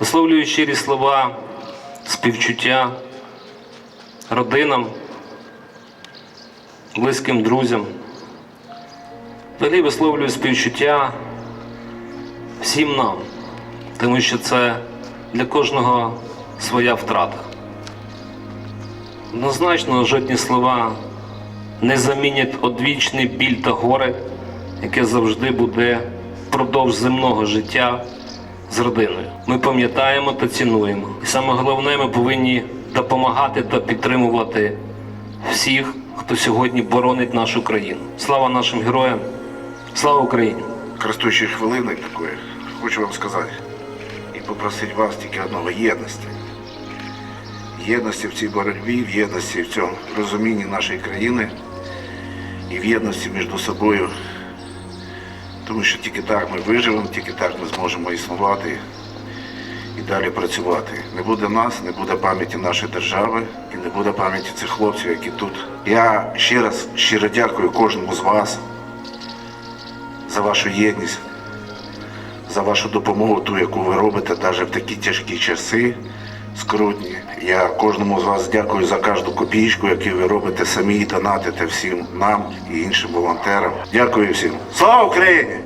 Висловлюю щирі слова співчуття родинам, близьким друзям. Взагалі висловлюю співчуття всім нам, тому що це для кожного своя втрата. Однозначно, жодні слова не замінять одвічний біль та горе, яке завжди буде впродовж земного життя з родиною. Ми пам'ятаємо та цінуємо. І саме головне, ми повинні допомагати та підтримувати всіх, хто сьогодні боронить нашу країну. Слава нашим героям! Слава Україні! користуючись хвилиною такою, хочу вам сказати і попросити вас тільки одного єдності. Єдності в цій боротьбі, в єдності в цьому розумінні нашої країни і в єдності між собою. Тому що тільки так ми виживемо, тільки так ми зможемо існувати і далі працювати. Не буде нас, не буде пам'яті нашої держави і не буде пам'яті цих хлопців, які тут. Я ще раз щиро дякую кожному з вас за вашу єдність, за вашу допомогу, ту, яку ви робите навіть в такі тяжкі часи, скрутні. Я кожному з вас дякую за кожну копійку, яку ви робите самі донатите всім нам і іншим волонтерам. Дякую всім. Слава Україні!